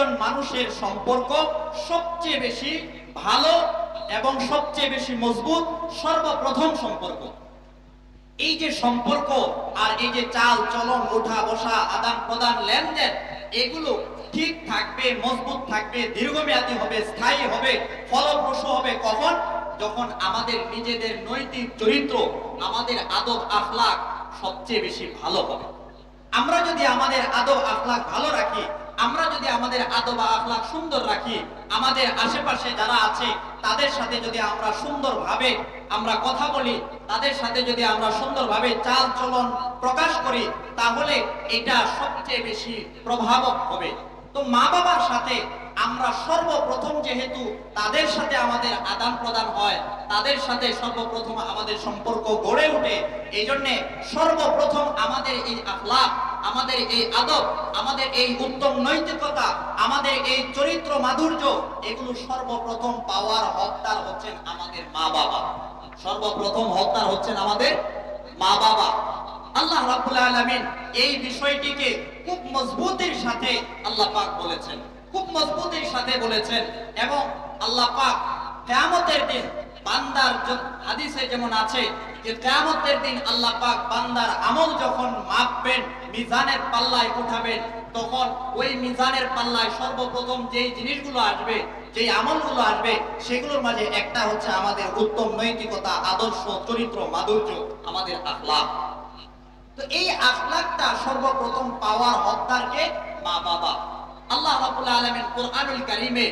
একজন মানুষের সম্পর্ক সবচেয়ে বেশি ভালো এবং সবচেয়ে বেশি মজবুত, সর্বপ্রথম সম্পর্ক। এই যে সম্পর্ক আর এই যে চাল, চলন, ওঠা, বসা, আদান প্রদান, লেনদেন, এগুলো ঠিক থাকবে, মজবুত থাকবে, দীর্ঘমেয়াদী হবে, স্থায়ী হবে, ফলপ্রসূ হবে। কখন? যখন আমাদের নিজেদের নৈতিক চরিত্র, আমাদের আদব আখলাক সবচেয়ে বেশি ভালো হবে। আমরা যদি আমাদের আদব আখলাক ভালো রাখি আমরা যদি আমাদের আদব আখলাক সুন্দর রাখি, আমাদের আশেপাশে যারা আছে, তাদের সাথে যদি আমরা সুন্দরভাবে আমরা কথা বলি, তাদের সাথে যদি আমরা সুন্দরভাবে চাল চলন প্রকাশ করি, তাহলে এটা সবচেয়ে বেশি প্রভাবক হবে। তো মা বাবার সাথে আমরা সর্বপ্রথম যেহেতু তাদের সাথে আমাদের আদান প্রদান হয়, তাদের সাথে সর্বপ্রথম আমাদের সম্পর্ক গড়ে ওঠে, এই জন্যে সর্বপ্রথম আমাদের এই আখলাক আমাদের এই আদব, আমাদের এই উত্তম নৈতিকতা, আমাদের এই চরিত্র মাধুর্য, এগুলো সর্বপ্রথম পাওয়ার হকদার হচ্ছেন আমাদের মা বাবা। সর্বপ্রথম হকদার হচ্ছেন আমাদের মা বাবা। আল্লাহ রাব্বুল আলামিন এই বিষয়টিকে খুব মজবুতির সাথে আল্লাহ পাক বলেছেন। খুব মজবুতির সাথে বলেছেন এবং আল্লাহ পাক কিয়ামতের দিন বান্দার হাদিসে যেমন আছে যে কিয়ামতের দিন আল্লাহ পাক বান্দার আমল যখন মাপবেন মিজানের পাল্লায় উঠাবেন, তখন ওই মিজানের পাল্লায় সর্বপ্রথম যেই জিনিসগুলো আসবে, যেই আমলগুলো আসবে, সেগুলোর মাঝে একটা হচ্ছে আমাদের উত্তম নৈতিকতা, আদর্শ, চরিত্র, মাধুর্য, আমাদের আখলাক তো এই আখলাকটা সর্বপ্রথম পাওয়ার হকদারকে মা বাবা। আল্লাহ রাব্বুল আলামিন কোরআনুল কারীমে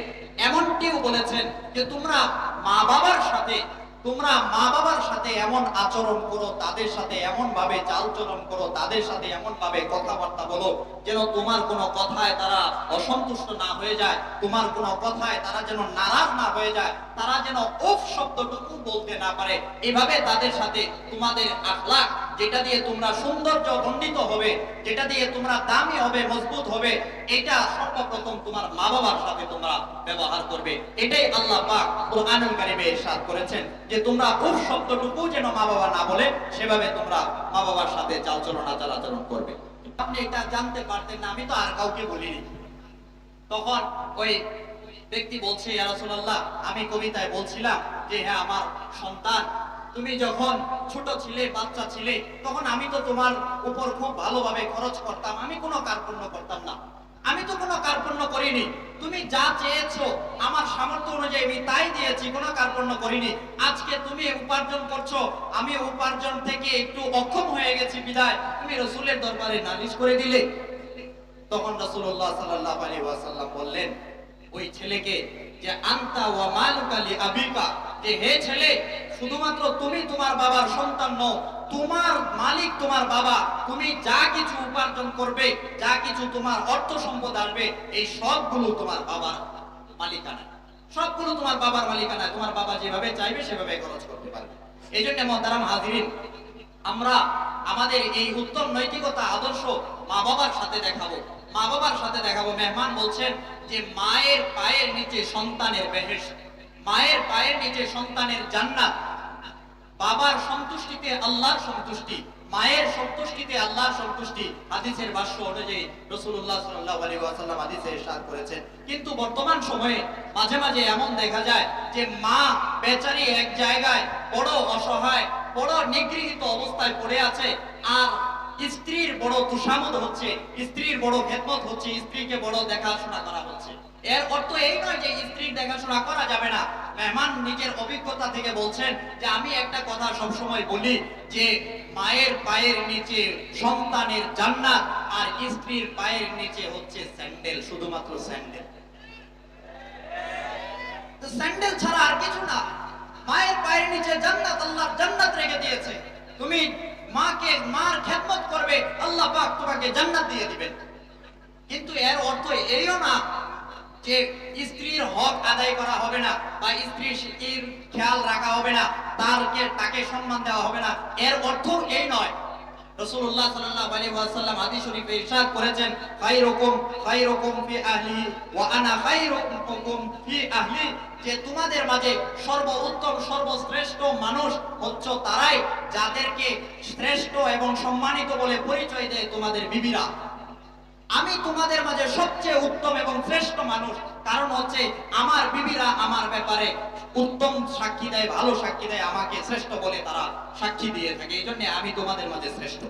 এমনটিও বলেছেন যে তোমরা মা বাবার সাথে তোমরা মা বাবার সাথে এমন আচরণ করো, তাদের সাথে এমন ভাবে চালচলন করো, তাদের সাথে এমন ভাবে কথাবার্তা বলো, যেন তোমার কোনো কথায় তারা অসন্তুষ্ট না হয়ে যায়, তোমার কোনো কথায় তারা যেন নারাজ না হয়ে যায়, তারা যেন ওফ শব্দটুকু বলতে না পারে। এভাবে তাদের সাথে তোমাদের আখলাক যেটা দিয়ে তোমরা সৌন্দর্য মণ্ডিত হবে, যেটা দিয়ে তোমরা দামি হবে, মজবুত হবে, এটা সর্বপ্রথম তোমার মা বাবার সাথে তোমরা ব্যবহার করবে। এটাই আল্লাহ পাক কোরআনুল কারীমে ইরশাদ করেছেন যে তোমরা উফ শব্দটুকু যেন মা বাবা না বলে, সেভাবে তোমরা মা বাবার সাথে চালচলন আচরণ করবে। আপনি এটা জানতে পারতেন না, আমি তো আর কাউকে বলিনি। তখন ওই ব্যক্তি বলছে, ইয়া আমি কবিতায় বলছিলাম যে হ্যাঁ আমার সন্তান তুমি যখন ছোট ছিলে, বাচ্চা ছিলে, তখন আমি তো তোমার উপর খুব ভালোভাবে খরচ করতাম। আমি কোনো কার্পণ্য করতাম না। আমি তো কোনো কার্পণ্য করিনি। তুমি যা চেয়েছো, আমার সামর্থ্য অনুযায়ী আমি তাই দিয়েছি, কোনো কার্পণ্য করিনি। আজকে তুমি উপার্জন করছ। আমি উপার্জন থেকে একটু অক্ষম হয়ে গেছি বিদায়। তুমি রসুলের দরবারে নালিশ করে দিলে। তখন রাসূলুল্লাহ সাল্লাল্লাহু আলাইহি ওয়াসাল্লাম বললেন, ওই ছেলেকে যে আন্তা ওয়া মালুকা লি আবিকা, যে হে ছেলে শুধুমাত্র তুমি তোমার বাবার সন্তান নও, তোমার মালিক তোমার বাবা, তুমি যা কিছু উপার্জন করবে, যা কিছু তোমার অর্থ সম্পদ আসবে এই সবগুলো তোমার বাবার মালিকানা সবগুলো তোমার বাবার মালিকানা তোমার বাবা যেভাবে চাইবে সেভাবে খরচ করতে পারবে। এই জন্য মহতারাম হাজিরিন, আমরা আমাদের এই উত্তম নৈতিকতা আদর্শ মা বাবার সাথে দেখাবো। মা বাবার সাথে দেখাবো। মেহমান বলছেন যে মায়ের পায়ের নিচে সন্তানের বেহেশত, মায়ের পায়ের নিচে সন্তানের জান্নাত বাবার সন্তুষ্টিতে আল্লাহর সন্তুষ্টি, মায়ের সন্তুষ্টিতে আল্লাহর সন্তুষ্টি হাদিসের ভাষ্য অনুযায়ী রাসূলুল্লাহ সাল্লাল্লাহু আলাইহি ওয়াসাল্লাম হাদিসে ইরশাদ করেছেন। কিন্তু বর্তমান সময়ে মাঝে মাঝে এমন দেখা যায় যে মা বেচারি এক জায়গায় বড় অসহায়, বড় নিগৃহীত অবস্থায় পড়ে আছে আর স্ত্রীর বড় তুষামত হচ্ছে, স্ত্রীর বড় খেদমত হচ্ছে, স্ত্রীকে বড় দেখাশোনা করা হচ্ছে। এর অর্থ এই নয় যে স্ত্রীর দেখাশোনা করা যাবে না। মেহমান নিজের অভিজ্ঞতা থেকে বলছেন যে আমি একটা কথা সবসময় বলি যে মায়ের পায়ের নিচে সন্তানের জান্নাত আর স্ত্রীর পায়ের নিচে হচ্ছে স্যান্ডেল, শুধুমাত্র স্যান্ডেল। স্যান্ডেল ছাড়া আর কিছু না। মায়ের পায়ের নিচে জান্নাত, আল্লাহ জান্নাত রেখে দিয়েছে। তুমি মাকে, মার খেদমত করবে, আল্লাহ পাক তোমাকে জান্নাত দিয়ে দিবেন। কিন্তু এর অর্থ এইও না। যে স্ত্রীর হক আদায় করা হবে না বা স্ত্রীর খেয়াল রাখা হবে না তারকে তাকে সম্মান দেওয়া হবে না, এর অর্থ এই নয়। তোমাদের মাঝে সর্বশ্রেষ্ঠ মানুষ তারাই, যাদেরকে শ্রেষ্ঠ এবং সম্মানিত বলে পরিচয় দেয় তোমাদের বিবিরা। আমি তোমাদের মাঝে সবচেয়ে উত্তম এবং শ্রেষ্ঠ মানুষ। কারণ হচ্ছে আমার বিবিরা আমার ব্যাপারে উত্তম সাক্ষী দেয়, ভালো সাক্ষী দেয় আমাকে শ্রেষ্ঠ বলে তারা সাক্ষী দিয়ে থাকে। এই জন্য আমি তোমাদের মাঝে শ্রেষ্ঠ।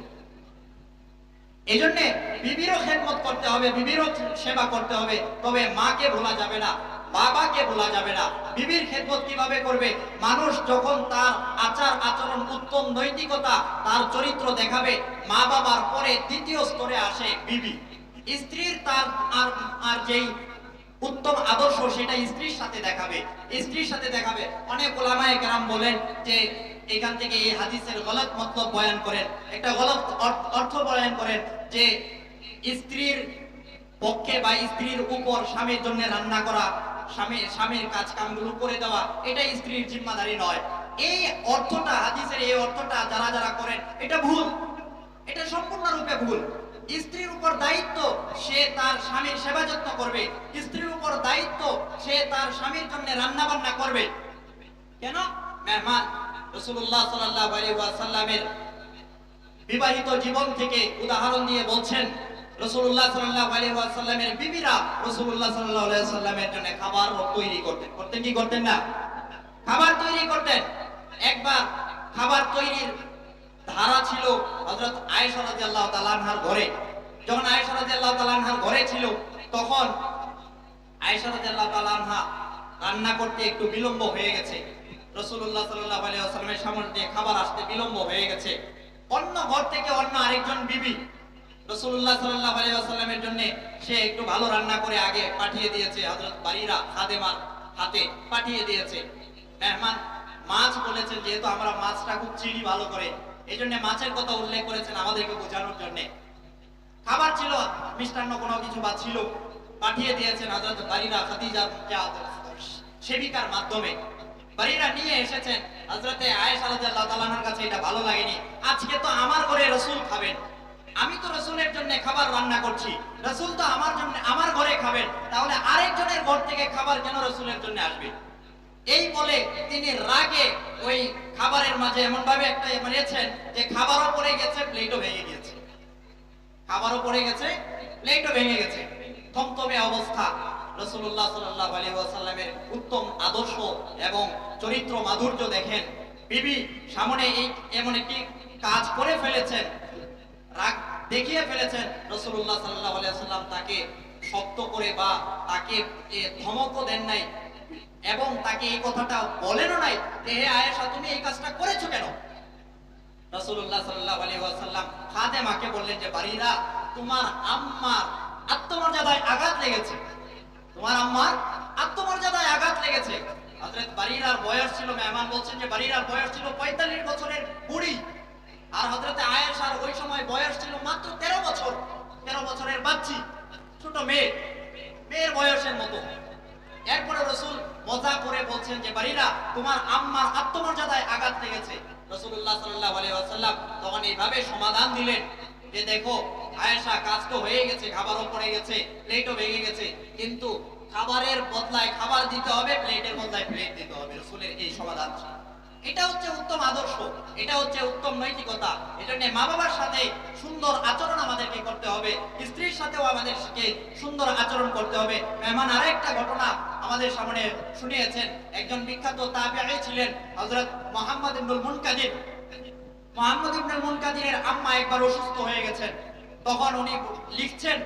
এই জন্য বিবিরও খেদমত করতে হবে, বিবিরও সেবা করতে হবে। তবে মাকে ভোলা যাবে না, বাবাকে ভোলা যাবে না। বিবির খেদমত কীভাবে করবে? মানুষ যখন তার আচার, আচরণ, উত্তম নৈতিকতা, তার চরিত্র দেখাবে মা বাবার পরে দ্বিতীয় স্তরে আসে বিবি। স্ত্রীর তার আর আর যেই উত্তম আদর্শ সেটা স্ত্রীর সাথে দেখাবে। স্ত্রীর সাথে দেখাবে। অনেক ওলামায়ে কেরাম বলেন যে এখান থেকে এই হাদিসের গলত মতলব বয়ান করেন। একটা গলত অর্থ বয়ান করেন যে স্ত্রীর পক্ষে বা স্ত্রীর উপর স্বামীর জন্য রান্না করা, স্বামী, স্বামীর কাজ কামগুলো করে দেওয়া, এটা স্ত্রীর জিম্মাদারি নয়। এই অর্থটা, হাদিসের এই অর্থটা যারা যারা করেন, এটা ভুল। এটা সম্পূর্ণরূপে ভুল। স্ত্রীর উপর দায়িত্ব, সে তার স্বামীর সেবা যত্ন করবে। স্ত্রীর উপর দায়িত্ব, সে তার স্বামীর জন্য রান্না বান্না করবে। কেন? মেহমান রসুল্লাহ সাল্লাহ আলী বিবাহিত জীবন থেকে উদাহরণ দিয়ে বলছেন রসুল্লাহ সাল্লাহ আলী বিবিরা রসুল্লাহ সাল্লাহ সাল্লামের জন্য খাবার তৈরি করতেন। করতেন কি করতেন না? খাবার তৈরি করতেন। একবার খাবার তৈরির ধারা ছিল হযরত আয়েশা রাদিয়াল্লাহু তাআলা আনহার ঘরে। যখন আয়েশা রাদিয়াল্লাহু তাআলা আনহার ঘরে ছিল, তখন আয়েশা রাদিয়াল্লাহু তাআলা রান্না করতে একটু বিলম্ব হয়ে গেছে। রাসূলুল্লাহ সাল্লাল্লাহু আলাইহি ওয়াসাল্লামের সামনে দিয়ে খাবার আসতে বিলম্ব হয়ে গেছে। অন্য ঘর থেকে অন্য আরেকজন বিবি রাসূলুল্লাহ সাল্লাল্লাহু আলাইহি ওয়াসাল্লামের জন্য সে একটু ভালো রান্না করে আগে পাঠিয়ে দিয়েছে হযরত বারিরা খাদেমার হাতে পাঠিয়ে দিয়েছে। মেহমান মাছ বলেছেন, যেহেতু আমরা মাছটা খুব চিনি ভালো করে আজকে তো আমার ঘরে রাসূল খাবেন। আমি তো রসুলের জন্য খাবার রান্না করছি। রসুল তো আমার জন্য, আমার ঘরে খাবেন। তাহলে আরেকজনের ঘর থেকে খাবার কেন রসুলের জন্য আসবে? এই বলে তিনি রাগে ওই খাবারের মাঝে এমন ভাবে একটা মেরেছেন যে খাবারও পড়ে গেছে প্লেটও ভেঙে গেছে। খাবারও পড়ে গেছে প্লেটও ভেঙে গেছে। থমথমে অবস্থা। রসুল্লাহ সাল্লাহ আলী ওয়াসাল্লামের উত্তম আদর্শ এবং চরিত্র মাধুর্য দেখেন। বিবি সামনে এই এমন একটি কাজ করে ফেলেছেন। রাগ দেখিয়ে ফেলেছেন রসুল্লাহ সাল্লাহ আলিয়া সাল্লাম তাকে শক্ত করে বা তাকে ধমকও দেন নাই। এবং তাকে এই কথাটা বলেনও নাই যে, হে আয়েশা, তুমি এই কাজটা করেছ কেন? রাসূলুল্লাহ সাল্লাল্লাহু আলাইহি ওয়াসাল্লাম খাদেমাকে বললেন যে, বাড়িরা, তোমার আম্মার আত্মমর্যাদায় আঘাত লেগেছে। তোমার আম্মার আত্মমর্যাদায় আঘাত লেগেছে। হযরত বারিরার বয়স ছিল, মেহমান বলছেন যে, বারিরার বয়স ছিল 45 বছরের বুড়ি। আর হযরতে আয়েশার ওই সময় বয়স ছিল মাত্র 13 বছর 13 বছরের বাচ্চি, ছোট মেয়ে, মেয়ের বয়সের মতো। এরপরে রসুল মজা করে বলছেন যে, বাড়িরা, তোমার আম্মার আত্মমর্যাদায় আঘাত লেগেছে রসুল্লাহ সাল্লাহ তখন এইভাবে সমাধান দিলেন যে, দেখো, আয়েশা কাজ তো হয়ে গেছে, খাবারও পড়ে গেছে প্লেটও ভেঙে গেছে, কিন্তু খাবারের বদলায় খাবার দিতে হবে প্লেটের বদলায় প্লেট দিতে হবে রসুলের এই সমাধান ছিল। এটা হচ্ছে উত্তম আদর্শ, এটা হচ্ছে উত্তম নৈতিকতা। এজন্য মা বাবার সাথে সুন্দর আচরণ আমাদেরকে করতে হবে, স্ত্রীর সাথেও আমাদেরকে সুন্দর আচরণ করতে হবে। মেহমান আরেকটা ঘটনা আমাদের সামনে শুনিয়েছেন একজন বিখ্যাত তাবিঈ ছিলেন, হযরত Muhammad Ibnul Munkadir. Mohammad Ibnul মুনকাদিরের আম্মা একবার অসুস্থ হয়ে গেছেন। তখন উনি লিখছেন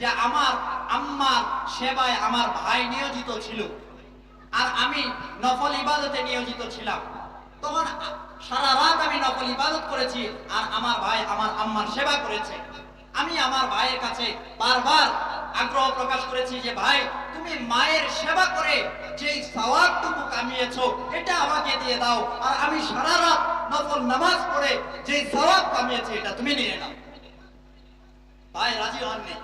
যে, আমার আম্মার সেবায় আমার ভাই নিয়োজিত ছিল। আর আমি নফল ইবাদতে নিয়োজিত ছিলাম। তখন সারা রাত আমি নফল ইবাদত করেছি আর আমার ভাই আমার আম্মার সেবা করেছে। আমি আমার ভাইয়ের কাছে বারবার আগ্রহ প্রকাশ করেছি যে, ভাই, তুমি মায়ের সেবা করে যেই সওয়াবটুকু কামিয়েছো, এটা আমাকে দিয়ে দাও। আর আমি সারা রাত নফল নামাজ পড়ে যেই সওয়াব কামিয়েছি, এটা তুমি নিয়ে নাও। ভাই, রাজি হননি।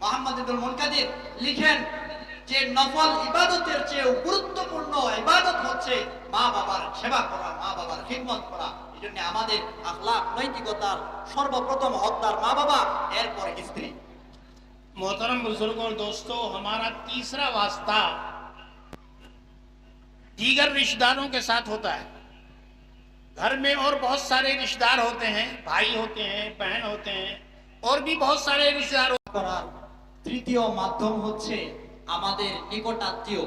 মোহাম্মদ ইবনুল মুনকাদির লিখেন যে নফল ইবাদতের চেয়ে গুরুত্বপূর্ণ ইবাদত হচ্ছে মা বাবার সেবা করা মা বাবার খিদমত করা এই জন্য আমাদের আখলাক নৈতিকতার সর্বপ্রথম হকদার মা বাবা এরপর স্ত্রী मोहतरम बुजुर्ग और दोस्तों हमारा तीसरा वास्ता दीगर रिश्तेदारों के साथ होता है घर में और बहुत सारे रिश्तेदार होते हैं भाई होते हैं बहन होते हैं और भी बहुत सारे रिश्तेदार করার তৃতীয় মাধ্যম হচ্ছে আমাদের নিকট আত্মীয়।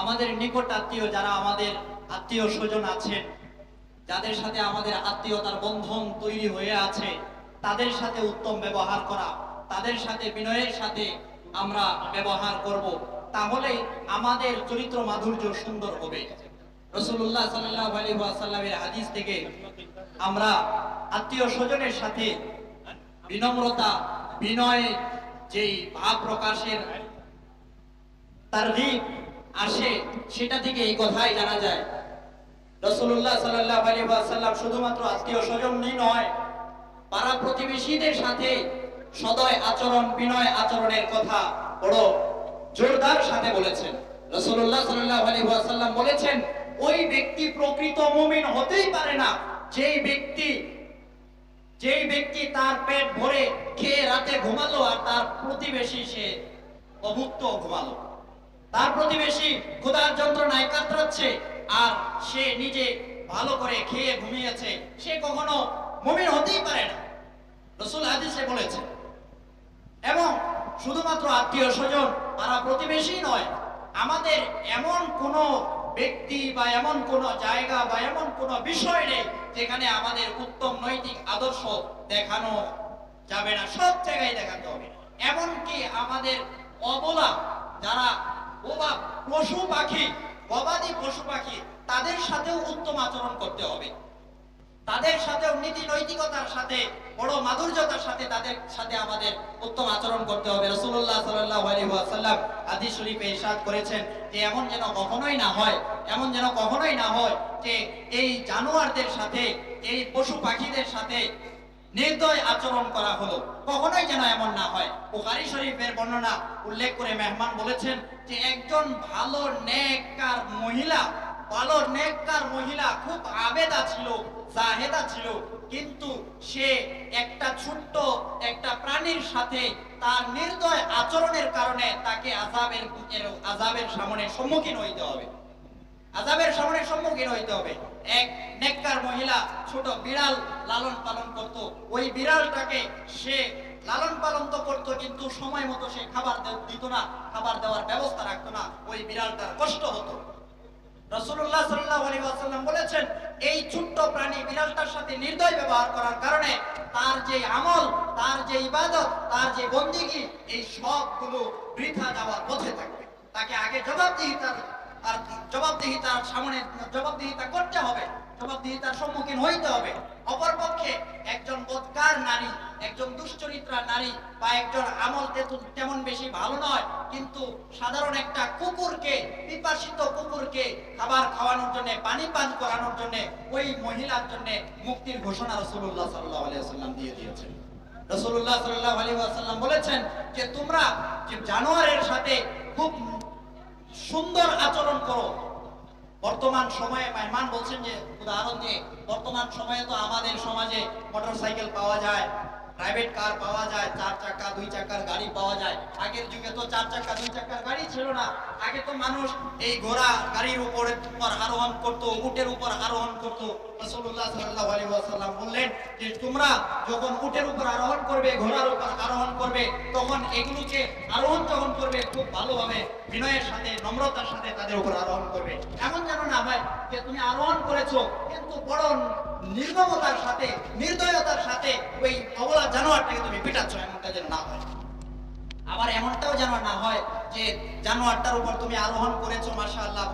আমাদের নিকট আত্মীয় যারা আমাদের আত্মীয় স্বজন আছেন, যাদের সাথে আমাদের আত্মীয়তার বন্ধন তৈরি হয়ে আছে, তাদের সাথে উত্তম ব্যবহার করা, তাদের সাথে বিনয়ের সাথে আমরা ব্যবহার করব, তাহলে আমাদের চরিত্র মাধুর্য সুন্দর হবে। রসুল্লাহ ওয়াসাল্লামের হাদিস থেকে আমরা আত্মীয় স্বজনের সাথে বিনম্রতা, বিনয়, যেই ভাব প্রকাশের তারগিব আসে সেটা থেকে এই কথাই জানা যায়। রসুল্লাহ সাল্লাহ আলী ওয়াসাল্লাম শুধুমাত্র আত্মীয় স্বজনই নয় পাড়া প্রতিবেশীদের সাথে সদয় আচরণ, বিনয় আচরণের কথা বড় জোরদার সাথে বলেছেন। রসুল্লাহ সাল্লাহ আলী ওয়াসাল্লাম বলেছেন, ওই ব্যক্তি প্রকৃত মুমিন হতেই পারে না। যেই ব্যক্তি যেই ব্যক্তি তার পেট ভরে খেয়ে রাতে ঘুমালো আর তার প্রতিবেশী সে অভুক্ত ঘুমালো। তার প্রতিবেশী ক্ষুধার যন্ত্রণায় কাতরাচ্ছে আর সে নিজে ভালো করে খেয়ে ঘুমিয়েছে। সে কখনো মুমিন হতেই পারে না। রসুল হাদিসে বলেছে, এবং শুধুমাত্র আত্মীয় স্বজন তারা প্রতিবেশী নয়, আমাদের এমন কোন ব্যক্তি বা এমন কোন জায়গা বা এমন কোন বিষয় নেই, যেখানে আমাদের উত্তম নৈতিক আদর্শ দেখানো যাবে না, সব জায়গায় দেখাতে হবে। এমনকি আমাদের অবলা যারা বোবা পশু পাখি, গবাদি পশু পাখি, তাদের সাথেও উত্তম আচরণ করতে হবে। তাদের সাথেও নীতি নৈতিকতার সাথে, বড় মাধুর্যতার সাথে তাদের সাথে আমাদের উত্তম আচরণ করতে হবে। রসুল্লাহ ওয়াসাল্লাম হাদিস শরীফে ইরশাদ করেছেন যে, এমন যেন কখনোই না হয়, এমন যেন কখনোই না হয় যে, এই জানোয়ারদের সাথে, এই পশু পাখিদের সাথে নির্দয় আচরণ করা হলো। কখনোই যেন এমন না হয়। বুখারী শরীফের বর্ণনা উল্লেখ করে মেহমান বলেছেন যে, একজন ভালো নেককার মহিলা, ভালো নেককার মহিলা খুব আবেদা ছিল, জাহেদা ছিল, কিন্তু সে একটা ছোট্ট একটা প্রাণীর সাথে তার নির্দয় আচরণের কারণে তাকে আজাবের আজাবের সামনে সম্মুখীন হইতে হবে। আজাবের সামনে সম্মুখীন হইতে হবে। এক নেককার মহিলা, ছোট বিড়াল লালন পালন করত। ওই বিড়ালটাকে সে লালন পালন তো করতো, কিন্তু সময় মতো সে খাবার দিত না, খাবার দেওয়ার ব্যবস্থা রাখতো না। ওই বিড়ালটার কষ্ট হতো। আলাইহি ওয়াসাল্লাম বলেছেন, এই ছোট্ট প্রাণী বিড়ালটার সাথে নির্দয় ব্যবহার করার কারণে তার যে আমল, তার যে ইবাদত, তার যে বন্দিগি, এই সবগুলো বৃথা যাওয়ার পথে থাকবে। তাকে আগে জবাবদিহিতার আর জবাবদিহিতার সামনে জবাবদিহিতা করতে হবে। জবাবদিহিতার সম্মুখীন হইতে হবে। অপরপক্ষে একজন বদকার নারী, একজন দুশ্চরিত্রা নারী বা একজন আমল তেমন বেশি ভালো নয়, কিন্তু সাধারণ একটা কুকুরকে, পিপাসিত কুকুরকে খাবার খাওয়ানোর জন্য, পানি পান করানোর জন্য ওই মহিলার জন্য মুক্তির ঘোষণা রসুল্লাহ সাল্লাহ আলিয়াল্লাম দিয়ে দিয়েছেন। রসুল্লাহ সাল্লাহ আলী আসাল্লাম বলেছেন যে, তোমরা যে জানোয়ারের সাথে খুব সুন্দর আচরণ করো। বর্তমান সময়ে মেহমান বলছেন যে উদাহরণ দিয়ে বর্তমান সময়ে তো আমাদের সমাজে মোটরসাইকেল পাওয়া যায় প্রাইভেট কার পাওয়া যায়, চার চাকা, দুই চাকার গাড়ি পাওয়া যায়। আগের যুগে তো চার চাকা, দুই চাকার গাড়ি ছিল না। আগে তো মানুষ এই ঘোড়া গাড়ির উপরে আরোহণ করতো, উটের উপর আরোহণ করতো। বললেন যে, তোমরা যখন উটের উপর আরোহণ করবে, ঘোড়ার উপর আরোহণ করবে, তখন এগুলোকে আরোহণ যখন করবে, খুব ভালোভাবে বিনয়ের সাথে, নম্রতার সাথে তাদের উপর আরোহণ করবে। এমন যেন না হয় যে, তুমি আরোহণ করেছ কিন্তু বড় নির্মমতার সাথে নির্দয়তার সাথে ওই অবলা জানোয়ারটাকে তুমি পিটাচ্ছ, এমনটা যেন না হয়। আবার এমনটাও যেন না হয় যে জানোয়ারটার উপর তুমি আরোহণ করেছ, মাশাআল্লাহ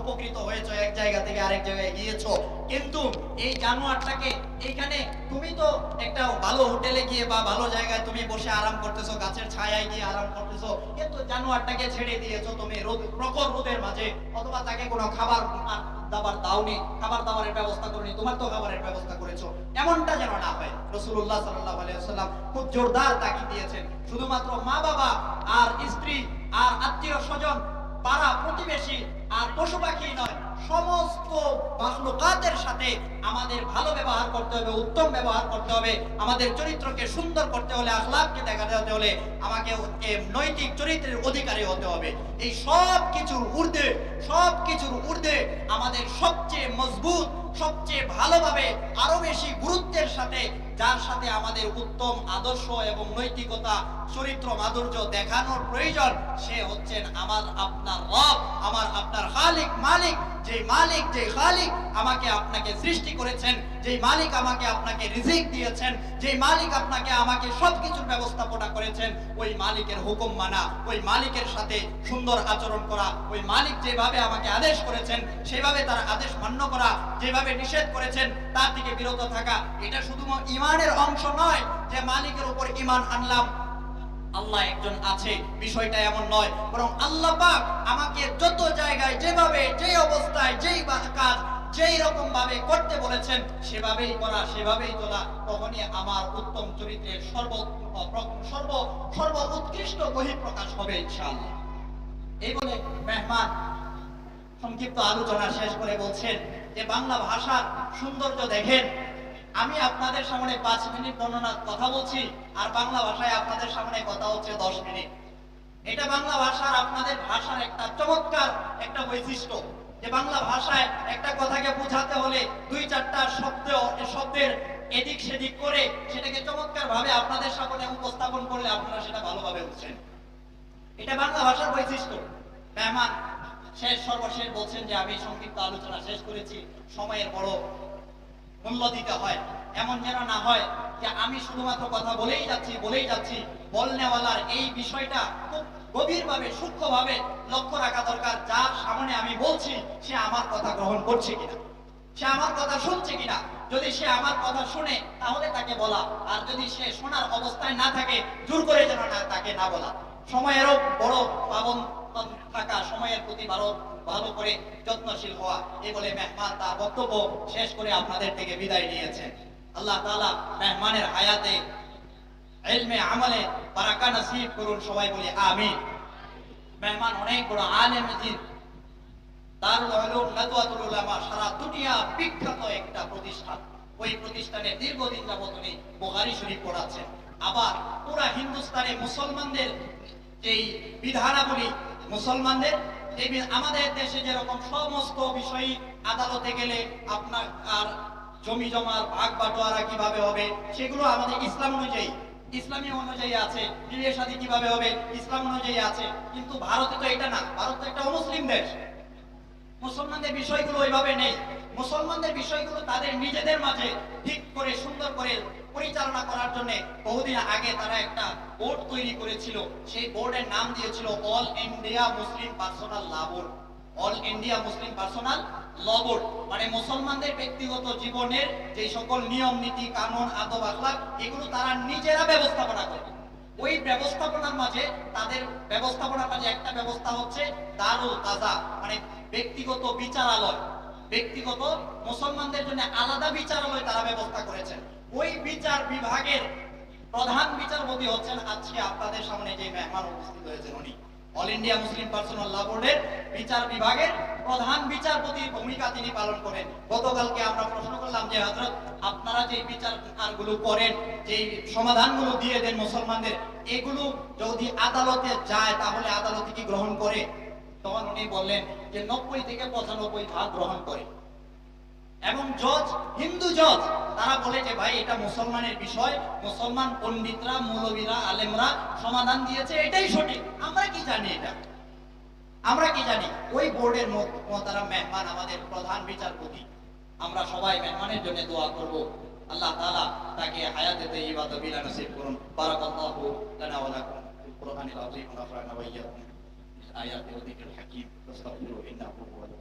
উপকৃত হয়েছো, এক জায়গা থেকে আরেক জায়গায় গিয়েছো। কিন্তু এই জানোয়ারটাকে এইখানে তুমি তো একটা ভালো হোটেলে গিয়ে বা ভালো জায়গায় তুমি বসে আরাম করতেছো, গাছের ছায়ায় গিয়ে আরাম করতেছো, কিন্তু জানোয়ারটাকে ছেড়ে দিয়েছ তুমি রোদ, প্রখর রোদের মাঝে, অথবা তাকে কোনো খাবার দাবার দাওনি, খাবার দাবারের ব্যবস্থা করনি, তোমার তো খাবারের ব্যবস্থা করেছ। এমনটা যেন না হয়। রসুল্লাহ সাল্লাহ আলিয়াল্লাম খুব জোরদার তাকি দিয়েছেন। শুধুমাত্র মা বাবা আর স্ত্রী আর আত্মীয় স্বজন, পাড়া প্রতিবেশী আর পশু পাখি নয় সমস্ত সাথে আমাদের ভালো ব্যবহার করতে হবে, উত্তম ব্যবহার করতে হবে। আমাদের চরিত্রকে সুন্দর করতে হলে আখলাককে দেখাতে হতে হলে আমাকে নৈতিক চরিত্রের অধিকারী হতে হবে। এই সব কিছুর ঊর্ধ্বে, সব কিছুর ঊর্ধ্বে আমাদের সবচেয়ে মজবুত, সবচেয়ে ভালোভাবে আরও বেশি গুরুত্বের সাথে যার সাথে আমাদের উত্তম আদর্শ এবং নৈতিকতা, চরিত্র, মাধুর্য দেখানোর প্রয়োজন, সে হচ্ছেন আমার আপনার রব, আমার আপনার খালিক মালিক। যে মালিক যে খালিক আমাকে আপনাকে সৃষ্টি করেছেন যে মালিক আমাকে আপনাকে রিজিক দিয়েছেন যে মালিক আপনাকে আমাকে সবকিছুর ব্যবস্থাপনা করেছেন, ওই মালিকের হুকুম মানা, ওই মালিকের সাথে সুন্দর আচরণ করা, ওই মালিক যেভাবে আমাকে আদেশ করেছেন, সেভাবে তার আদেশ মান্য করা, যেভাবে নিষেধ করেছেন, তার থেকে বিরত থাকা, এটা শুধুমাত্র ইমানের অংশ নয় যে মালিকের উপর ইমান আনলাম। আল্লাহ একজন আছে, বিষয়টা এমন নয়। বরং আল্লাহ পাক আমাকে যত জায়গায়, যেভাবে যে অবস্থায়, যেই কাজ, যেই রকম ভাবে করতে বলেছেন, সেভাবেই করা, সেভাবেই তোলা, তখনই আমার উত্তম চরিত্রের সর্ব সর্ব সর্ব উৎকৃষ্ট বহিঃপ্রকাশ হবে ইনশাআল্লাহ। এই বলে মেহমান সংক্ষিপ্ত আলোচনা শেষ করে বলছেন যে বাংলা ভাষার সৌন্দর্য দেখেন আমি আপনাদের সামনে পাঁচ মিনিট বর্ণনা কথা বলছি, আর বাংলা ভাষায় আপনাদের সামনে কথা হচ্ছে দশ মিনিট। এটা বাংলা ভাষার আপনাদের ভাষার একটা চমৎকার একটা বৈশিষ্ট্য, যে বাংলা ভাষায় একটা কথাকে বোঝাতে হলে দুই চারটা শব্দ শব্দের এদিক সেদিক করে সেটাকে চমৎকার ভাবে আপনাদের সামনে উপস্থাপন করলে আপনারা সেটা ভালোভাবে বুঝছেন। এটা বাংলা ভাষার বৈশিষ্ট্য। মেহমান শেষ সর্বশেষ বলছেন যে আমি সংক্ষিপ্ত আলোচনা শেষ করেছি, সময়ের বড় মূল্য দিতে হয়। এমন যেন না হয় যে আমি শুধুমাত্র কথা বলেই যাচ্ছি বলেই যাচ্ছি। বলনেওয়ালার এই বিষয়টা খুব গভীরভাবে, সূক্ষ্মভাবে লক্ষ্য রাখা দরকার। যার সামনে আমি বলছি, সে আমার কথা গ্রহণ করছে কিনা? সে আমার কথা শুনছে কিনা? যদি সে আমার কথা শুনে, তাহলে তাকে বলা। আর যদি সে শোনার অবস্থায় না থাকে, জোর করে যেন না তাকে না বলা। সময়েরও বড় পাবন থাকা, সময়ের প্রতি ভালো ভালো করে যত্নশীল হওয়া, এ বলে মেহমান তার বক্তব্য শেষ করে আপনাদের থেকে বিদায় নিয়েছেন আল্লাহ তাআলা মেহমানের হায়াতে, ইলমে আমলে বারাকা নসিব করুন সবাই বলি, আমিন। মেহমান অনেক বড় দুনিয়া বিখ্যাত একটা প্রতিষ্ঠান। ওই প্রতিষ্ঠানে আবার মুসলমানদের যেই বিধানাবলী, মুসলমানদের এই আমাদের দেশে যেরকম সমস্ত বিষয় আদালতে গেলে আপনার আর জমি জমার ভাগ বাটোয়ারা কীভাবে হবে, সেগুলো আমাদের ইসলাম অনুযায়ী, ইসলামী অনুযায়ী আছে, বিয়ে শাদী কীভাবে হবে, ইসলাম অনুযায়ী আছে। কিন্তু ভারতে তো এটা না, ভারত তো একটা অমুসলিম দেশ। মুসলমানদের বিষয়গুলো ওইভাবে নেই। মুসলমানদের বিষয়গুলো তাদের নিজেদের মাঝে ঠিক করে, সুন্দর করে পরিচালনা করার জন্য বহুদিন আগে তারা একটা বোর্ড তৈরি করেছিল। সেই বোর্ডের নাম দিয়েছিল All India Muslim Personal Law Board. All India Muslim Personal Law Board. মানে মুসলমানদের ব্যক্তিগত জীবনের যে সকল নিয়ম, নীতি, কানুন, আদব আখলাক এগুলো তারা নিজেরা ব্যবস্থাপনা করবে ওই ব্যবস্থাপনার মাঝে তাদের ব্যবস্থাপনার মাঝে একটা ব্যবস্থা হচ্ছে দারুল কাজা মানে ব্যক্তিগত বিচারালয়। ব্যক্তিগত মুসলমানদের জন্য আলাদা বিচারালয় তারা ব্যবস্থা করেছেন। ওই বিচার বিভাগের প্রধান বিচারপতি হচ্ছেন আজকে আপনাদের সামনে যে মেহমান উপস্থিত হয়েছেন উনি। All India Muslim Personal Law বোর্ডের বিচার বিভাগের প্রধান বিচারপতির ভূমিকা তিনি পালন করেন। গতকালকে আমরা প্রশ্ন করলাম যে, হযরত, আপনারা যে বিচারগুলো করেন, যে সমাধানগুলো দিয়ে দেন মুসলমানদের, এগুলো যদি আদালতে যায়, তাহলে আদালতে কি গ্রহণ করে? তখন উনি বললেন যে, নব্বই থেকে পঁচানব্বই ভাগ গ্রহণ করে। এবং জজ, হিন্দু জজ, তারা বলে যে, ভাই, এটা মুসলমানের বিষয়। মুসলমান পণ্ডিতরা, মৌলবীরা, আলেমরা সমাধান দিয়েছে, এটাই সঠিক। আমরা কি জানি এটা? আমরা কি জানি? ওই বোর্ডের মতারা মেহমান আমাদের প্রধান বিচারপতি। আমরা সবাই মেহমানের জন্য দোয়া করব। আল্লাহ তাআলা তাকে হায়াতে তাইয়্যিবা বিলা নসিব করুন। বারাকাল্লাহু লানা ওয়া লাকুম। ফিল কুরআনিল আযীম ওয়া নাফা'না ওয়া ইয়্যাকুম বিল আয়াতি ওয়া যিকরিল হাকীম। আস্তাগফিরু ইন্নাহু হুয়াল